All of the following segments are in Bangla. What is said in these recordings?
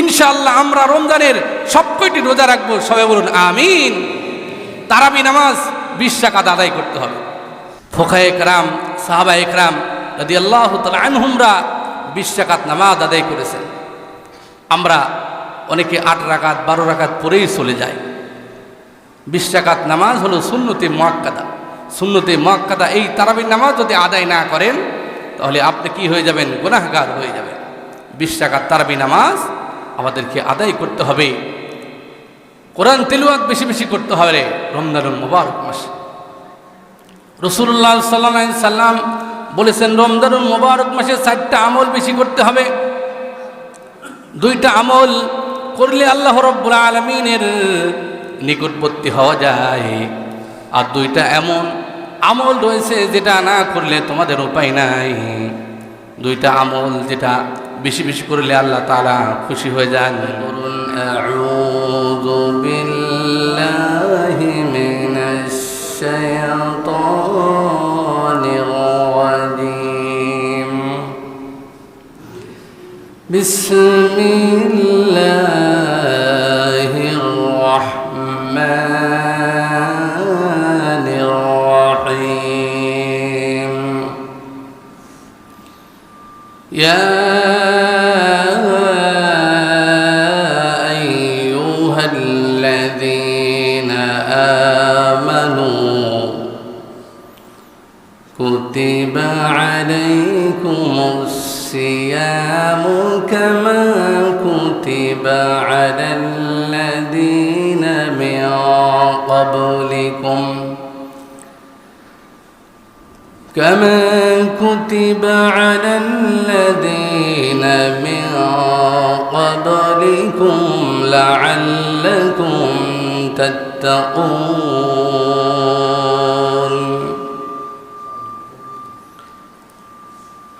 ইনশাআল্লাহ আমরা রমজানের সব কয়টি রোজা রাখব, সবাই বলুন আমিন। তারাবি নামাজ বিশ টাকাত আদায় করতে হবে। ফোকা একরাম সাহাবা একরাম যদি আল্লাহ আনহুমরা বিশ টাকাত নামাজ আদায় করেছেন আমরা অনেকে আট রাকাত, বারো রাকাত পরেই চলে যাই। বিশ টাকাত নামাজ হলো সুন্নতে মোয়াক্কাদা। সুন্নতে মোয়াক্কাদা, এই তারাবির নামাজ যদি আদায় না করেন, তাহলে আপনি কি হয়ে যাবেন? গুনাহগার হয়ে যাবেন। বিশ টাকার তারাবি নামাজ আমাদেরকে আদায় করতে হবে। কোরআন তেলুয়াত বেশি বেশি করতে হবে রমজানুল মুবারক মাসে। রসুল্লাহ সাল্লাম সাল্লাম বলেছেন, রমজানুল মুবারক মাসে চারটা আমল বেশি করতে হবে। দুইটা আমল করলে আল্লাহ রব্বুল আলমিনের নিকটবর্তী হওয়া যায়। আর দুইটা এমন আমল রয়েছে যেটা না করলে তোমাদের উপায় নাই। দুইটা আমল যেটা বেশি বেশি করলে আল্লাহ তালা খুশি হয়ে যান বলুন আউযু বিল্লাহি মিনাশ শাইতানির রাজিম بسم الله الرحمن الرحيم يا الصيام كما كتب على الذين من قبلكم. كما كتب على الذين من قبلكم لعلكم تتقون.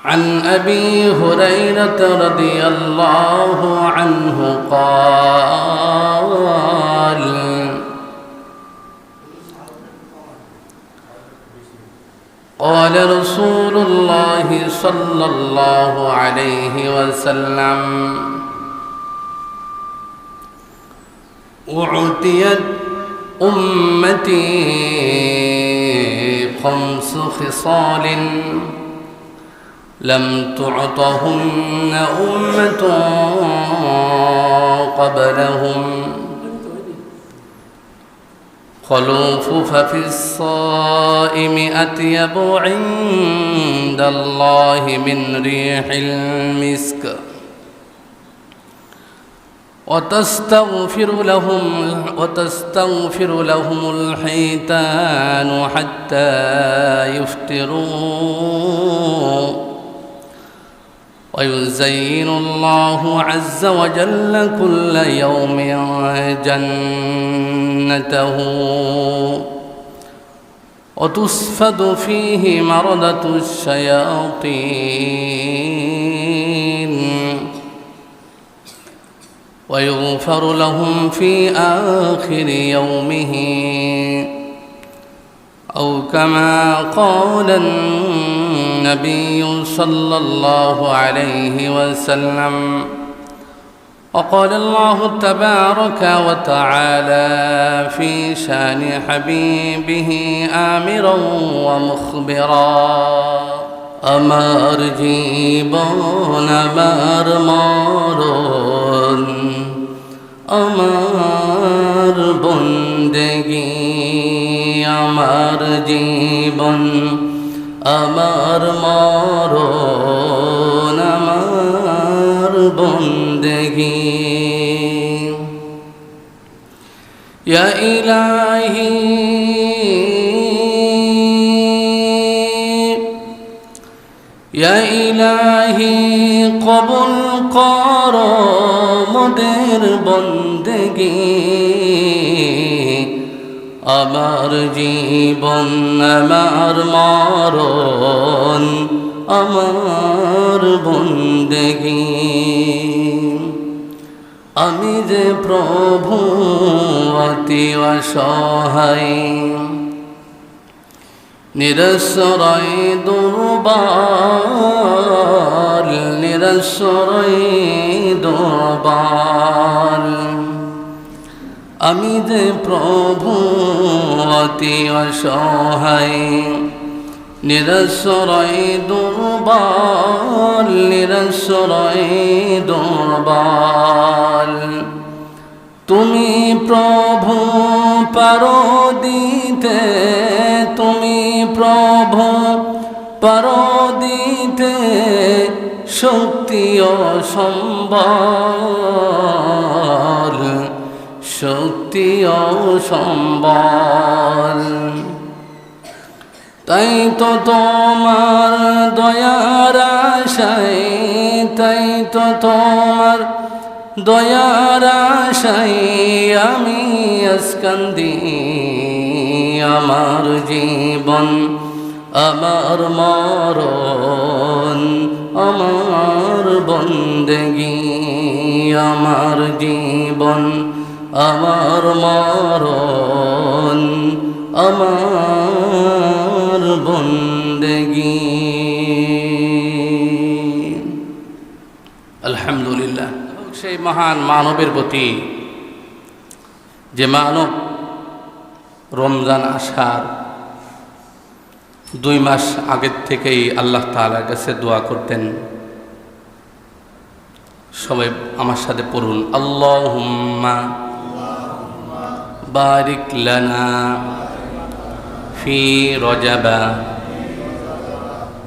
عن أبي هريرة رضي الله عنه قال قال رسول الله صلى الله عليه وسلم أعطيت أمتي خمس خصال لم تعطهن أمة قبلهم. خلوف ففي الصائم أطيب عند الله من ريح المسك. وتستغفر لهم وتستغفر لهم الحيتان حتى يفطروا. ويزين الله عز وجل كل يوم جنته وتسفد فيه مردة الشياطين ويغفر لهم في آخر يومه أو كما قال النبي صلى الله عليه وسلم وقال الله تبارك وتعالى في شان حبيبه آمرا ومخبرا আমার জীবন আমার মরণ আমার বন্দেগি আমার জীবন আমার মর আমার বন্দেগি। ইলাহি। ইলাহি কবুল কর মদের বন্দেগী। আমার জীবন, আমার মরণ, আমার বন্দেগি। আমি যে প্রভু, অতি অসহায়। নিরসরাই দুর্বল নিরস্বরই দুর্বল আমি যে প্রভু, অতি অসহায়। নিরস্বরই দুর্বল নিরস্বরই দুর্বল। তুমি প্রভু পারো দিতে তুমি প্রভু পারো দিতে শক্তি সম্বল শক্তি ও সম্বল তাই তো তোমার দয়ার আশায়, তাই তো তোমার দয়ার আশায় আমি আসকান্দি আমার জীবন, আমার মরণ, আমার বন্দেগি, আমার জীবন। আমার মরণ, আমার বন্দেগি। আলহামদুলিল্লাহ। সেই মহান মানবের প্রতি যে মানব রমজান আসার দুই মাস আগের থেকেই আল্লাহ তালার কাছে দোয়া করতেন, সবাই আমার সাথে পড়ুন আল্লাহ বারিক লানা ফি রজাবা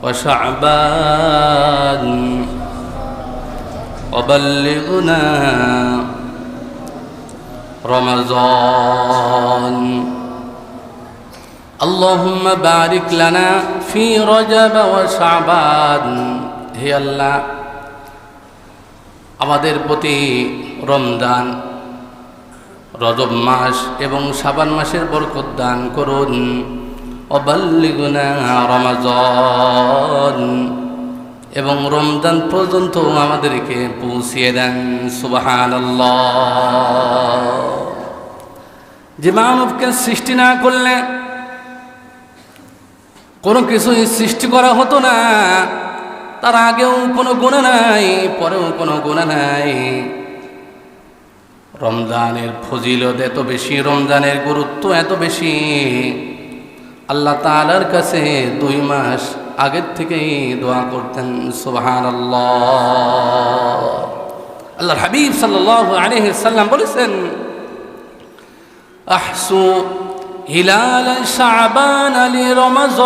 وشعبان وبلغنا رمضان اللهم بارك لنا في رجب وشعبان হে আল্লাহ আমাদের প্রতি রমজান রজব মাস এবং সাবান মাসের বরকত দান করুন। অবাল্লিগুনা রমাজন। এবং রমজান পর্যন্ত আমাদেরকে পৌঁছিয়ে দেন। সুবাহান যে মানবকে সৃষ্টি না করলে কোনো কিছুই সৃষ্টি করা হতো না। তার আগেও কোনো গুণা নাই, পরেও কোনো গুণা নাই। রমজানের ফজিলত এত বেশি, রমজানের গুরুত্ব এত বেশি। আল্লাহ তালার কাছে দুই মাস আগের থেকেই দোয়া করতেন সুবাহান আল্লাহ হাবিব আলহিসাল্লাম বলেছেন, আহসু হিলাল শাবান আলী রমজান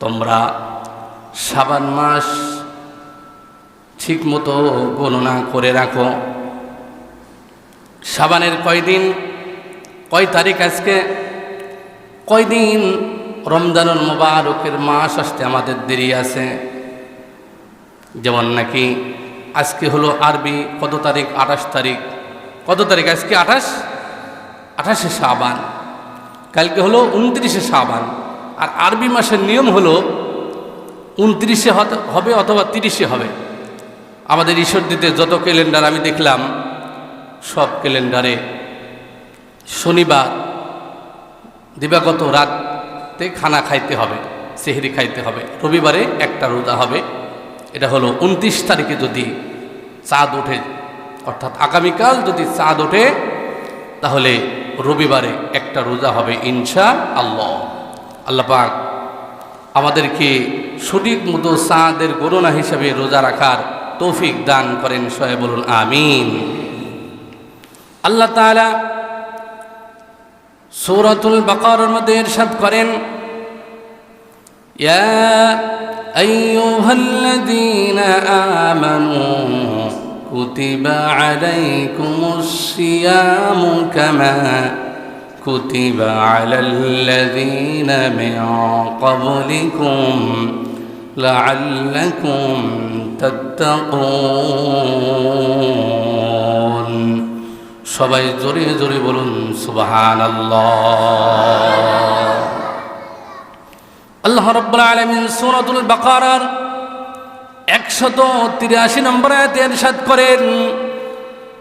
তোমরা সাবান মাস ঠিক মতো গণনা করে রাখো। সাবানের কয়দিন? কয় তারিখ আজকে? কয়দিন? রমজানুল মোবারকের মাস আসতে আমাদের দেরি আছে। যেমন নাকি আজকে হলো আরবি, কত তারিখ? আঠাশ তারিখ। কত তারিখ? আজকে আঠাশ? আঠাশে সাবান। কালকে হলো উনত্রিশে সাবান। আর আরবি মাসের নিয়ম হলো উনত্রিশে হবে অথবা তিরিশে হবে? আমাদের ঈশ্বরদীতে যত ক্যালেন্ডার আমি দেখলাম, সব ক্যালেন্ডারে শনিবার, দিবাগত রাতে খানা খাইতে হবে, সেহরি খাইতে হবে। রবিবারে একটা রোজা হবে। এটা হলো উনত্রিশ তারিখে যদি চাঁদ ওঠে, অর্থাৎ আগামীকাল যদি চাঁদ ওঠে, তাহলে রবিবারে একটা রোজা হবে ইনশা আল্লাহ আল্লাহ পাক আমাদেরকে সঠিক মতো চাঁদের গণনা হিসাবে রোজা রাখার তৌফিক দান করেন সবাই বলুন আমিন। আল্লাহ তাআলা সূরাতুল বাকারার মধ্যে ইরশাদ করেন সিয়ামু কামা কুতিবা আলাল্লাযীনা ক্বাবলিকুম লাআল্লাকুম সবাই জোরে জোরে বলুন সুবাহান আল্লাহ রব্বুল আলমিন সুরাতুল বাকারার একশত তিরাশি নম্বর আয়াতে ইরশাদ করেন,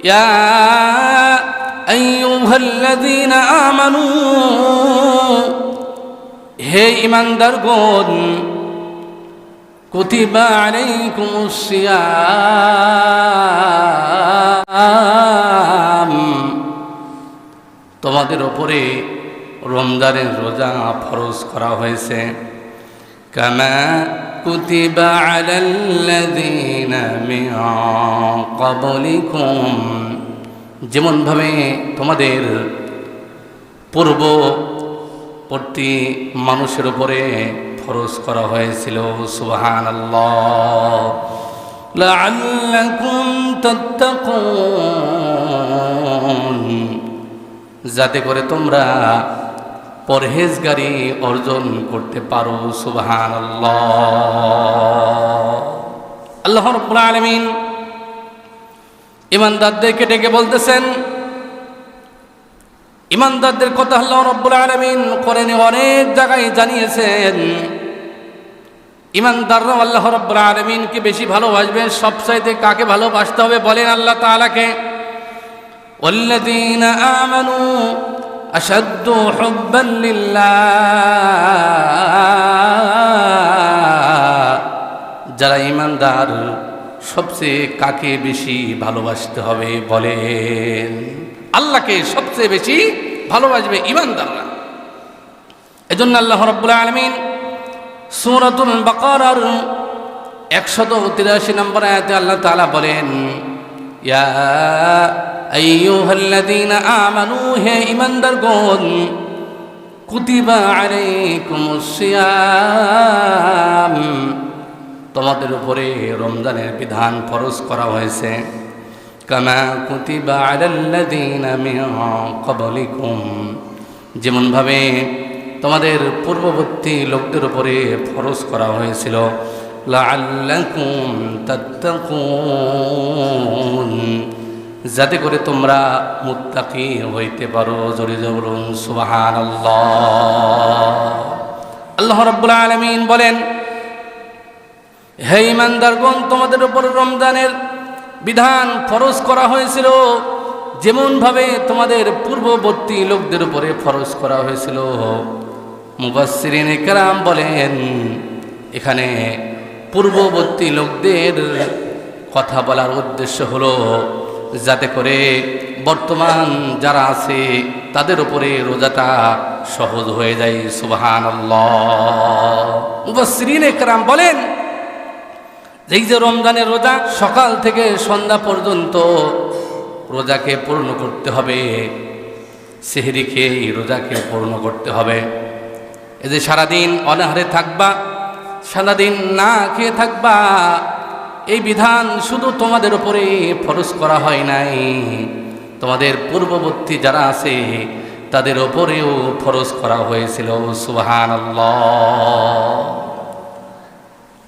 ইয়া আইয়ুহাল্লাযীনা আমানু, হে ইমানদার তোমাদের ওপরে রমজানের রোজা ফরজ করা হয়েছে। আলাল্লাযীনা মিন ক্বাবলিকুম। যেমনভাবে তোমাদের পূর্ববর্তী মানুষের উপরে ফরজ করা হয়েছিল সুবহান যাতে করে তোমরা পরহেজগারি অর্জন করতে পারো সুবহান আল্লাহ রব্বুল আলমিন ইমানদারদেরকে ডেকে বলতেছেন ইমানদারদের কথা আল্লাহ রব্বুল আলমিন করেন অনেক জায়গায় জানিয়েছেন ইমানদাররা আল্লাহ রব্বুল আলমিনকে বেশি ভালোবাসবেন সবচাইতে কাকে ভালোবাসতে হবে বলেন আল্লাহ তালাকে والذين آمنوا أشد حبا لله যারা ইমানদার সবচেয়ে কাকে বেশি ভালোবাসতে হবে বলেন আল্লাহকে সবচেয়ে বেশি ভালোবাসবে ইমানদাররা এজন্য আল্লাহ রব্বুল আলমিন সুরাতুল বাকারার একশত তিরাশি নম্বর আয়াতে আল্লাহ তালা বলেন, ইয়া আইয়ুহাল্লাযীনা আমানু হে ঈমানদারগণ, কুতিবা আলাইকুমুস সিয়াম। তোমাদের উপরে রমজানের বিধান ফরজ করা হয়েছে। কামা কুতিবা আলাল্লাযীনা মিন ক্বাবলিকুম। যেমনভাবে তোমাদের পূর্ববর্তী লোকদের উপরে ফরজ করা হয়েছিল, লাআল্লাকুম তাত্তাকুন। যাতে করে তোমরা মুত্তাকি হইতে পারো, জোরে বলুন, সুবহানাল্লাহ। আল্লাহ রাব্বুল আলামিন বলেন, হে ইমানদারগণ তোমাদের উপর রমজানের বিধান ফরজ করা হয়েছিল। যেমনভাবে তোমাদের পূর্ববর্তী লোকদের উপরে ফরজ করা হয়েছিল। মুবাসসিরিন একরাম বলেন, এখানে পূর্ববর্তী লোকদের কথা বলার উদ্দেশ্য হলো যাতে করে বর্তমান যারা আছে, তাদের উপরে রোজাটা সহজ হয়ে যায়। সুবাহান মুবাসসিরিন একরাম বলেন এই যে রমজানের রোজা, সকাল থেকে সন্ধ্যা পর্যন্ত রোজাকে পূর্ণ করতে হবে। সেহরি খেয়ে এই রোজাকে পূর্ণ করতে হবে। এই যে সারাদিন অনাহারে থাকবা, সারাদিন না খেয়ে থাকবা, এই বিধান শুধু তোমাদের উপরে ফরজ করা হয় নাই। তোমাদের পূর্ববর্তী যারা আছে, তাদের ওপরেও ফরজ করা হয়েছিল। সুবাহান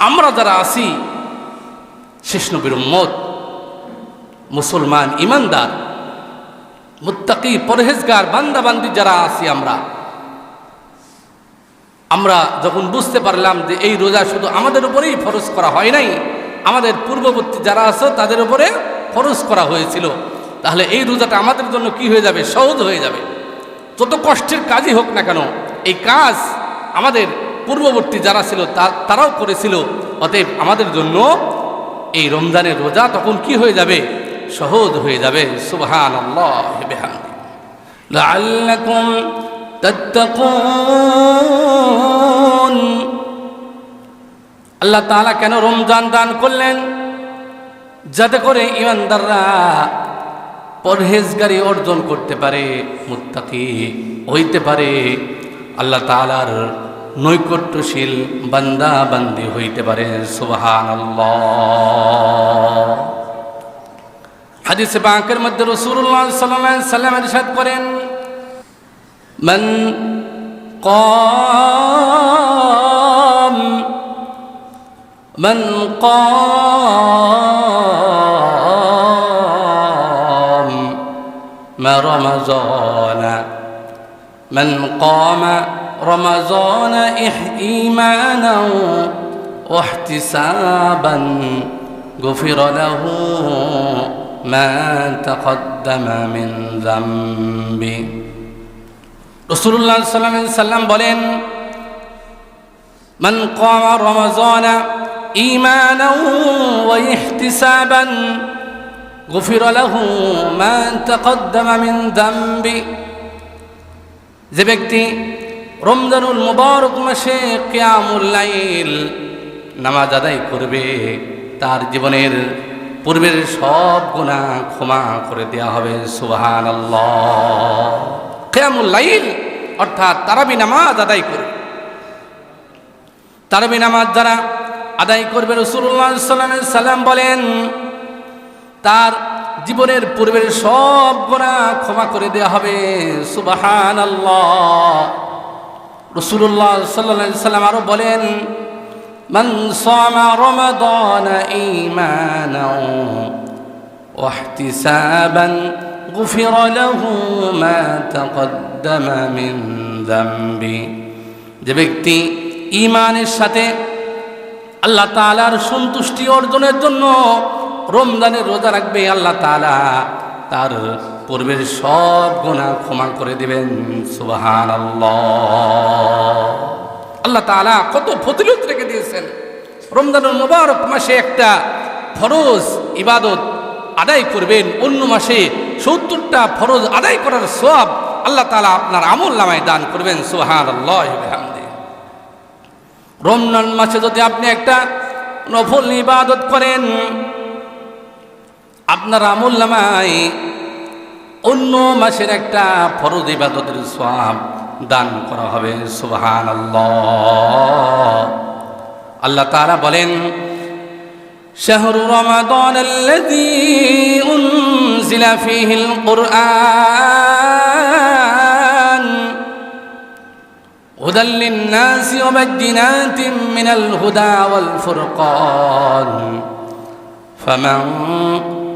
আমরা যারা আছি শেষ নবীর উম্মত, মুসলমান ইমানদার, মুত্তাকি পরহেজগার, বান্দাবান্দি যারা আছি আমরা। আমরা যখন বুঝতে পারলাম যে এই রোজা শুধু আমাদের উপরেই ফরজ করা হয় নাই, আমাদের পূর্ববর্তী যারা আছে তাদের উপরে ফরজ করা হয়েছিল। তাহলে এই রোজাটা আমাদের জন্য কি হয়ে যাবে? সহজ হয়ে যাবে। যত কষ্টের কাজই হোক না কেন, এই কাজ আমাদের পূর্ববর্তী যারা ছিল তারাও করেছিল। অতএব আমাদের জন্য এই রমজানের রোজা তখন কি হয়ে যাবে? সহজ হয়ে যাবে। সুবহান আল্লাহ তাত্তাকুন। আল্লাহ তাআলা কেন রমজান দান করলেন? যাতে করে ইমানদাররা পরহেজগারি অর্জন করতে পারে, মুত্তাকি হইতে পারে। আল্লাহ তাআলার নৈকট্যশীল বান্দা বান্দি হইতে পারে সুবহান হাদিসে বাঁকের মধ্যে রসুল্লাহ সাল্লাহ সাল্লাম ইরশাদ করেন من قام من قام ما رمضان من قام رمضان إيمانا واحتسابا غفر له ما تقدم من ذنبه রসুল্লাহ সাল্লাম সাল্লাম বলেন من قام رمضان إيمانا واحتسابا غفر له ما تقدم من ذنبه যে ব্যক্তি রমজানুল মুবারক মাসে কিয়ামুল লাইল নামাজ আদায় করবে। তার জীবনের পূর্বের সব গুণা ক্ষমা করে দেওয়া হবে সুবহান কেয়ামুল লাইল, অর্থাৎ তারাবি নামাজ আদায় করবে। তারাবি নামাজ যারা আদায় করবে রসুল্লাহ সাল্লাম সাল্লাম বলেন, তার জীবনের পূর্বের সব গোনা ক্ষমা করে দেওয়া হবে সুবাহান রসুল্লাহ সাল্লাহ সাল্লাম আরো বলেন من صام رمضان إيمانا واحتسابا غفر له ما تقدم من ذنبه যে ব্যক্তি ইমানের সাথে আল্লাহ তালার সন্তুষ্টি অর্জনের জন্য রমজানের রোজা রাখবে আল্লাহ তালা তার পূর্বের সব গুণা ক্ষমা করে দিবেন। সুবাহান আল্লাহ তালা কত ফজিলত রেখে দিয়েছেন। রমজানুল মুবারক মাসে একটা ফরজ ইবাদত আদায় করবেন। অন্য মাসে সত্তরটা ফরজ আদায় করার সব আল্লাহ তালা আপনার আমল নামায় দান করবেন। সুহান রমজান মাসে যদি আপনি একটা নফল ইবাদত করেন, আপনার আমল নামায় অন্য মাসের একটা ফরজ ইবাদতের সব দান করা হবে সুবহান আল্লাহ তারা বলেন شهر رمضان الذي أنزل فيه القرآن هدى للناس وبينات من الهدى والفرقان فمن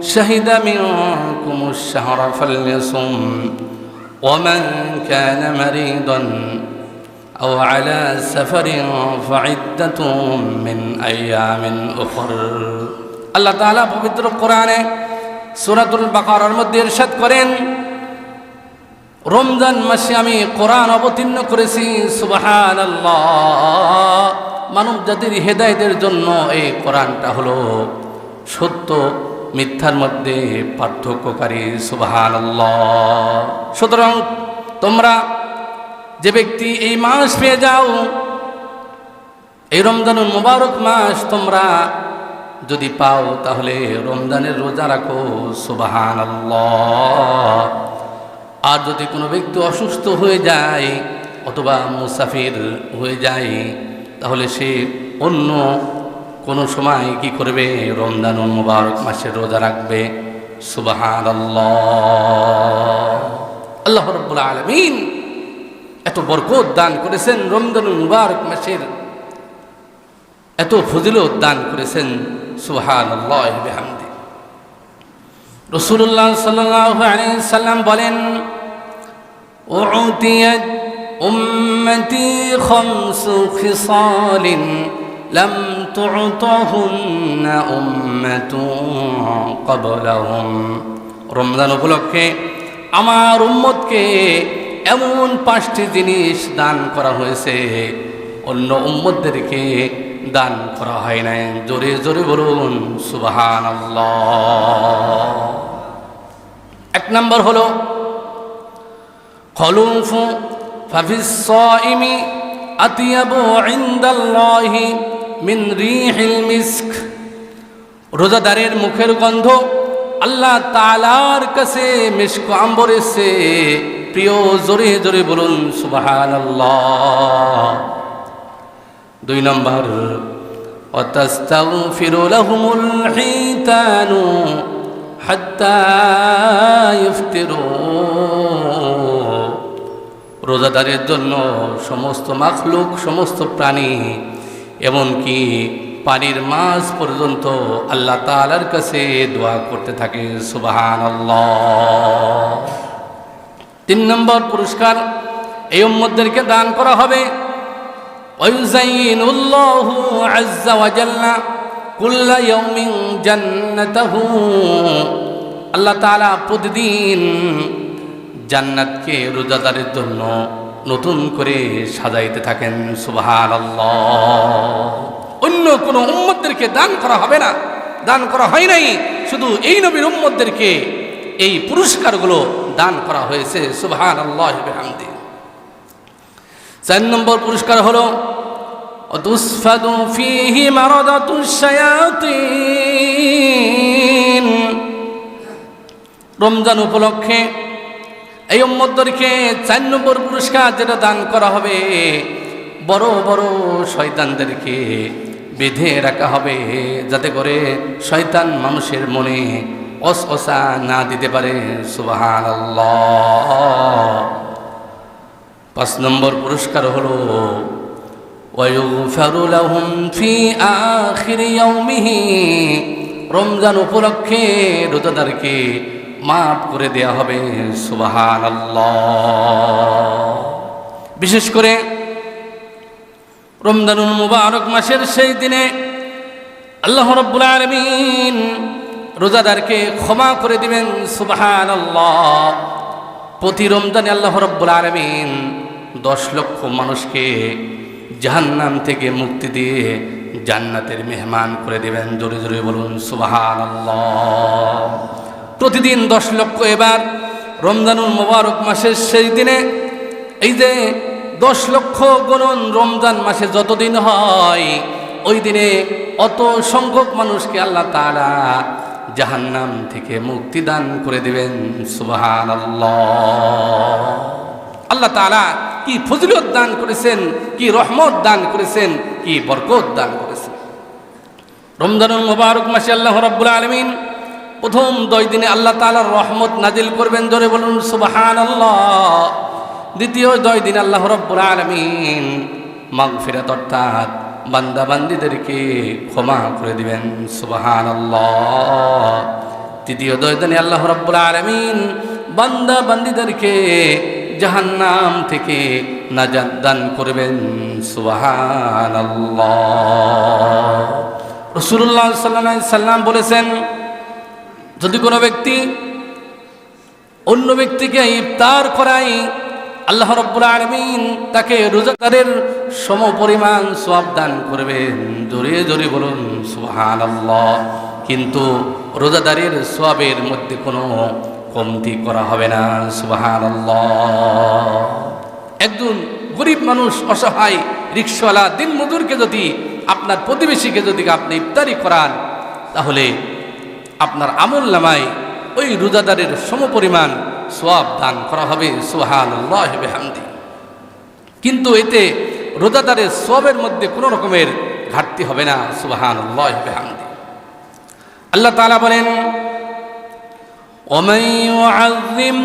شهد منكم الشهر فليصم ومن كان مريضا أو على سفر فعدة من أيام أخر الله تعالى পবিত্র কোরআনে সূরাতুল বাকারার মধ্যে ইরশাদ করেন রমজান মাসে আমি কোরআন অবতীর্ণ করেছি সুবাহান মানব জাতির হেদায়তের জন্য এই কোরআনটা হলো সত্য মিথ্যার মধ্যে পার্থক্যকারী সুবাহান সুতরাং তোমরা যে ব্যক্তি এই মাস পেয়ে যাও, এই রমজানুল মুবারক মাস তোমরা যদি পাও, তাহলে রমজানের রোজা রাখো সুবাহান আর যদি কোনো ব্যক্তি অসুস্থ হয়ে যায় অথবা মুসাফির হয়ে যায়, তাহলে সে অন্য কোনো সময় কি করবে রমজান মুবারক মাসে রোজা রাখবে সুবাহান আল্লাহ রব্বুল আলমিন এত বরকত দান করেছেন রমজানুল মুবারক মাসের এত ফজিলত দান করেছেন সুহান আল্লাহ হামদি রসুল্লাহ সাল্লাম বলেন أعطيت أمتي خمس خصال لم تعطهن أمة قبلهم রমজান উপলক্ষে আমার উম্মতকে এমন পাঁচটি জিনিস দান করা হয়েছে অন্য উম্মতদেরকে দান করা হয় নাই জোরে জোরে বলুন সুবাহান এক নম্বর হলো خلوف ففي الصائم أطيب عند الله من ريح المسك রোজাদারের মুখের গন্ধ আল্লাহ তালার কাছে মিষ্ক আম্বরের সে প্রিয় জোরে জোরে বলুন সুবাহান দুই নম্বর وتستغفر لهم الحيتان حتى يفطروا রোজাদারের জন্য সমস্ত মাখলুক সমস্ত প্রাণী এমনকি পানির মাস পর্যন্ত আল্লাহ তালার কাছে দোয়া করতে থাকে সুবাহান তিন নম্বর পুরস্কার, এই উম্মদেরকে দান করা হবে। আল্লাহ তালা প্রতিদিন জান্নাতকে রোজাদারের জন্য নতুন করে সাজাইতে থাকেন সুবাহান অন্য কোনো উম্মতদেরকে দান করা হবে না দান করা হয় নাই শুধু এই নবীর উম্মতদেরকে এই পুরস্কারগুলো দান করা হয়েছে সুবহান আল্লাহ হামদি চার নম্বর পুরস্কার হলো وتسفد فيه مردة الشياطين রমজান উপলক্ষে এই অম্মদরকে চার নম্বর পুরস্কার যেটা দান করা হবে, বড় বড় শয়তানদেরকে বেঁধে রাখা হবে যাতে করে শয়তান মানুষের মনে অসা না দিতে পারে। সুবাহান পাঁচ নম্বর পুরস্কার হলো রমজান উপলক্ষে রোজাদারকে মাফ করে দেয়া হবে সুবাহান বিশেষ করে রমজানুল মুবারক মাসের সেই দিনে আল্লাহ রব্বুল আলমিন রোজাদারকে ক্ষমা করে দিবেন সুবাহান প্রতি রমজানে আল্লাহ রব্বুল আলমিন দশ লক্ষ মানুষকে জাহান্নাম থেকে মুক্তি দিয়ে জান্নাতের মেহমান করে দেবেন। জোরে জোরে বলুন সুবাহান প্রতিদিন দশ লক্ষ এবার রমজানুল মোবারক মাসের সেই দিনে এই যে দশ লক্ষ গণন রমজান মাসে যতদিন হয়, ওই দিনে অত সংখ্যক মানুষকে আল্লাহ তারা জাহান্নাম থেকে মুক্তি দান করে দেবেন। সুবাহান আল্লাহ তালা কি ফজলত দান করেছেন, কি রহমত দান করেছেন, কি বরকত দান করেছেন। রমজানুল মোবারক মাসে আল্লাহ রাব্বুল আলমিন প্রথম দশ দিনে আল্লাহ তালার রহমত নাজিল করবেন, জোরে বলুন সুবাহান দ্বিতীয় দশ দিন আল্লাহ রব্বুল আলমিন মাগ ফিরাত অর্থাৎ বান্দা বান্দিদেরকে ক্ষমা করে দিবেন সুবাহান তৃতীয় দশ দিনে আল্লাহ রব্বুল আলমিন বান্দা বান্দিদেরকে জাহান্নাম থেকে নাজাদ দান করবেন সুবাহান রসুল্লাহ সাল্লা সাল্লাম বলেছেন যদি কোনো ব্যক্তি অন্য ব্যক্তিকে ইফতার করাই আল্লাহ রব্বুল আলমিন তাকে রোজাদারের সম পরিমাণ সব দান করবেন। জোরে জোরে বলুন সুহান কিন্তু রোজাদারের সবের মধ্যে কোনো কমতি করা হবে না সুবাহান একজন গরিব মানুষ, অসহায় রিক্সাওয়ালা দিন মজুরকে যদি, আপনার প্রতিবেশীকে যদি আপনি ইফতারি করান, তাহলে আপনার আমল নামায় ওই রোজাদারের সমপরিমাণ সোয়াব দান করা হবে সুহান হামদি কিন্তু এতে রোজাদারের সোয়াবের মধ্যে কোনো রকমের ঘাটতি হবে না সুহান হামদি আল্লাহ তালা বলেন ومن يعظم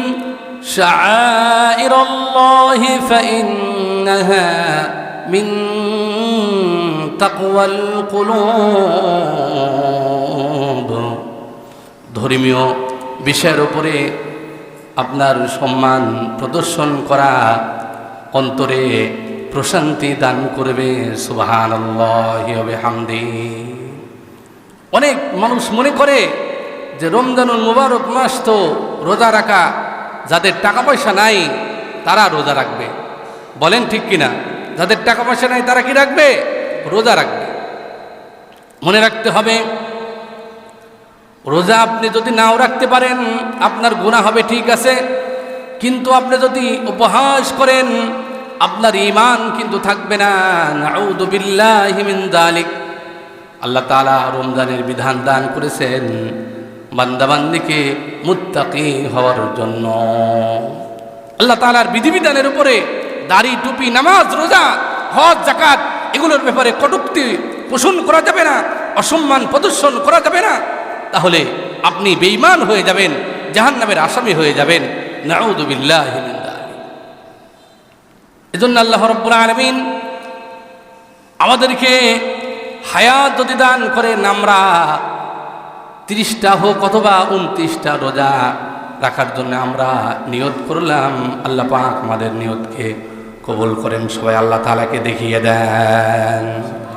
شعائر الله فإنها من تقوى القلوب ধর্মীয় বিষয়ের উপরে আপনার সম্মান প্রদর্শন করা অন্তরে প্রশান্তি দান করবে সুবাহান অনেক মানুষ মনে করে যে রমজানুল মুবারক মাস তো রোজা রাখা, যাদের টাকা পয়সা নাই তারা রোজা রাখবে। বলেন ঠিক কিনা? যাদের টাকা পয়সা নাই তারা কি রাখবে? রোজা রাখবে। মনে রাখতে হবে রোজা আপনি যদি নাও রাখতে পারেন, আপনার গুণা হবে ঠিক আছে। কিন্তু আপনি যদি উপহাস করেন, আপনার ইমান কিন্তু থাকবে না। আল্লাহ তালা রমজানের বিধান দান করেছেন বান্দাবান্দিকে মুত্তাকি হওয়ার জন্য। আল্লাহ তালার বিধিবিধানের উপরে দাড়ি, টুপি, নামাজ, রোজা, হজ জাকাত এগুলোর ব্যাপারে কটুক্তি পোষণ করা যাবে না, অসম্মান প্রদর্শন করা যাবে না। তাহলে আপনি বেইমান হয়ে যাবেন জাহান নামের আসামি হয়ে যাবেন। নাউদুবিল্লাহ এজন্য আল্লাহ রব্বুল আলমিন আমাদেরকে হায়াত যদি দান করেন, আমরা তিরিশটা হোক অথবা উনত্রিশটা রোজা রাখার জন্য আমরা নিয়ত করলাম। আল্লাহ পাক আমাদের নিয়তকে কবুল করেন। সবাই আল্লাহ তালাকে দেখিয়ে দেন।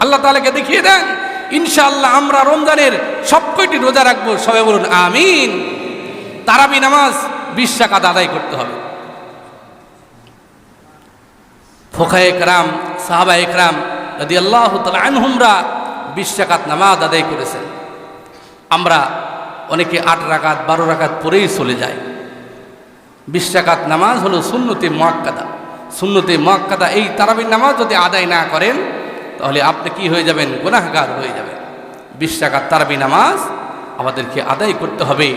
আল্লাহ তালাকে দেখিয়ে দেন। ইনশাআল্লাহ আমরা রমজানের সব কয়টি রোজা রাখব, সবাই বলুন আমিন। তারাবি নামাজ বিশ টাকা আদায় করতে হবে। ফোকায়ে একরাম সাহাবা একরাম যদি আল্লাহ আনহুমরা বিশ রাকাত নামাজ আদায় করেছেন। আমরা অনেকে আট রাকাত, বারো রাকাত পরেই চলে যাই। বিশ রাকাত নামাজ হলো সুন্নতে মোয়াক্কাদা। সুন্নতে মোয়াক্কাদা, এই তারাবির নামাজ যদি আদায় না করেন তাহলে আপনি কি হয়ে যাবেন? গুনাহগার হয়ে যাবেন। বিশ রাকাত তারাবি নামাজ আমাদেরকে আদায় করতে হবে।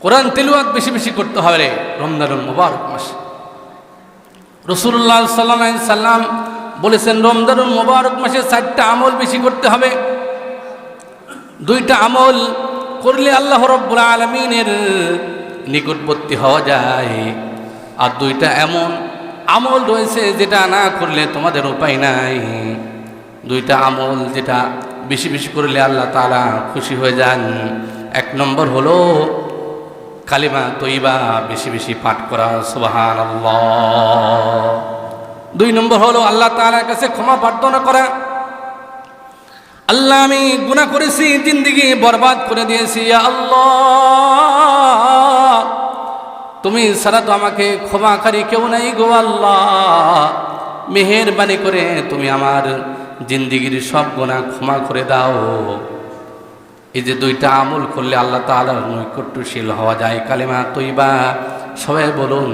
কোরআন তেলুয়াত বেশি বেশি করতে হবে রমজানুল মুবারক মাসে। রসুল্লাহ সাল্লাম সাল্লাম বলেছেন, রমজানুল মুবারক মাসে চারটা আমল বেশি করতে হবে। দুইটা আমল করলে আল্লাহ রব্বুল আলমিনের নিকটবর্তী হওয়া যায়। আর দুইটা এমন আমল রয়েছে, যেটা না করলে তোমাদের উপায় নাই। দুইটা আমল যেটা বেশি বেশি করলে আল্লাহ তালা খুশি হয়ে যান। এক নম্বর হলো কালিমা তৈবা বেশি বেশি পাঠ করা সুবাহান দুই নম্বর হলো আল্লাহ তালার কাছে ক্ষমা প্রার্থনা করা। আল্লাহ আমি গুনাহ করেছি, জিন্দিগি বরবাদ করে দিয়েছি আল্লাহ। তুমি সারা তো আমাকে ক্ষমাকারী কেউ নাই গো আল্লাহ। মেহেরবানি করে তুমি আমার জিন্দিগির সব গোনা ক্ষমা করে দাও। এই যে দুইটা আমল করলে আল্লাহ তাআলার নৈকট্যশীল হওয়া যায়। কালেমা তৈবা, সবাই বলুন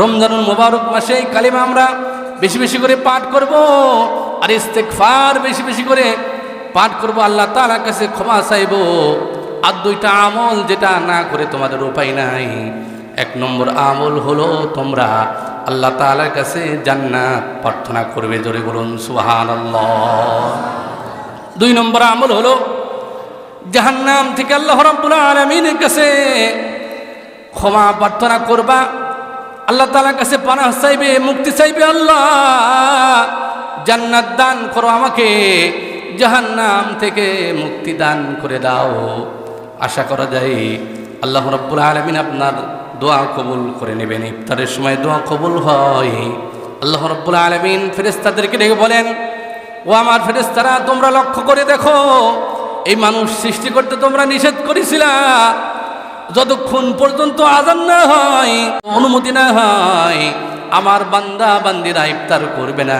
রমজানুল মুবারক মাসে এই কালিমা আমরা বেশি বেশি করে পাঠ করব। আর ইস্তেগফার বেশি বেশি করে পাঠ করব, আল্লাহ তাআলার কাছে ক্ষমা চাইব। আর দুইটা আমল যেটা না করে তোমাদের উপায় নাই। এক নম্বর আমল হলো তোমরা আল্লাহ তাআলার কাছে জান্নাত প্রার্থনা করবে, জোরে বলুন, সুবহানাল্লাহ। দুই নম্বর আমল হলো জাহান্নাম থেকে আল্লাহ রাব্বুল আলামিনের কাছে ক্ষমা প্রার্থনা করবা। আল্লাহ তাআলার কাছে পানাহ চাইবে, মুক্তি চাইবে আল্লাহ। জান্নাত দান করো আমাকে, জাহান্নাম থেকে মুক্তি দান করে দাও। আশা করা যায় আল্লাহ রাব্বুল আলমিন আপনার দোয়া কবুল করে নেবেন। ইফতারের সময় দোয়া কবুল হয়। আল্লাহ রাব্বুল আলামিন ফেরেশতাদেরকে ডেকে বলেন, ও আমার ফেরেশতারা, তোমরা লক্ষ্য করে দেখো, এই মানুষ সৃষ্টি করতে তোমরা নিষেধ করেছিলা। যতক্ষণ পর্যন্ত আজান না হয়, অনুমতি না হয়, আমার বান্দা বান্দিরা ইফতার করবে না।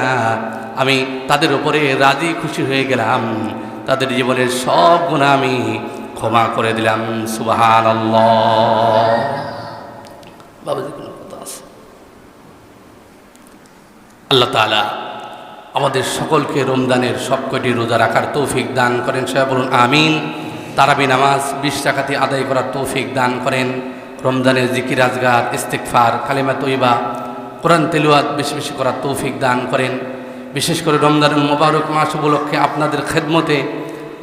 আমি তাদের উপরে রাজি খুশি হয়ে গেলাম। তাদের জীবনের সব গুণা আমি ক্ষমা করে দিলাম। সুবাহান আল্লাহ তালা আমাদের সকলকে রমজানের সবকটি রোজা রাখার তৌফিক দান করেন। সবাই বলুন, আমিন। তারাবি নামাজ বিশ টাকাতে আদায় করার তৌফিক দান করেন। রমজানের জিকির, আজগার ইস্তেকফার কালিমা তৈবা, কোরআন তেলুয়াত বেশি বেশি করার তৌফিক দান করেন। বিশেষ করে রমজানের মোবারক মাস উপলক্ষে আপনাদের খেদমতে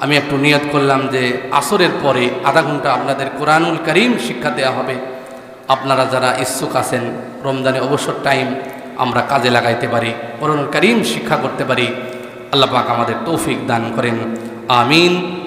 আমি একটু নিয়ত করলাম যে আসরের পরে আধা ঘণ্টা আপনাদের কোরআনুল করিম শিক্ষা দেওয়া হবে। আপনারা যারা ইচ্ছুক আছেন, রমজানে অবসর টাইম আমরা কাজে লাগাইতে পারি কোরআন করিম শিক্ষা করতে পারি। আল্লাহ পাক আমাদের তৌফিক দান করেন। আমিন।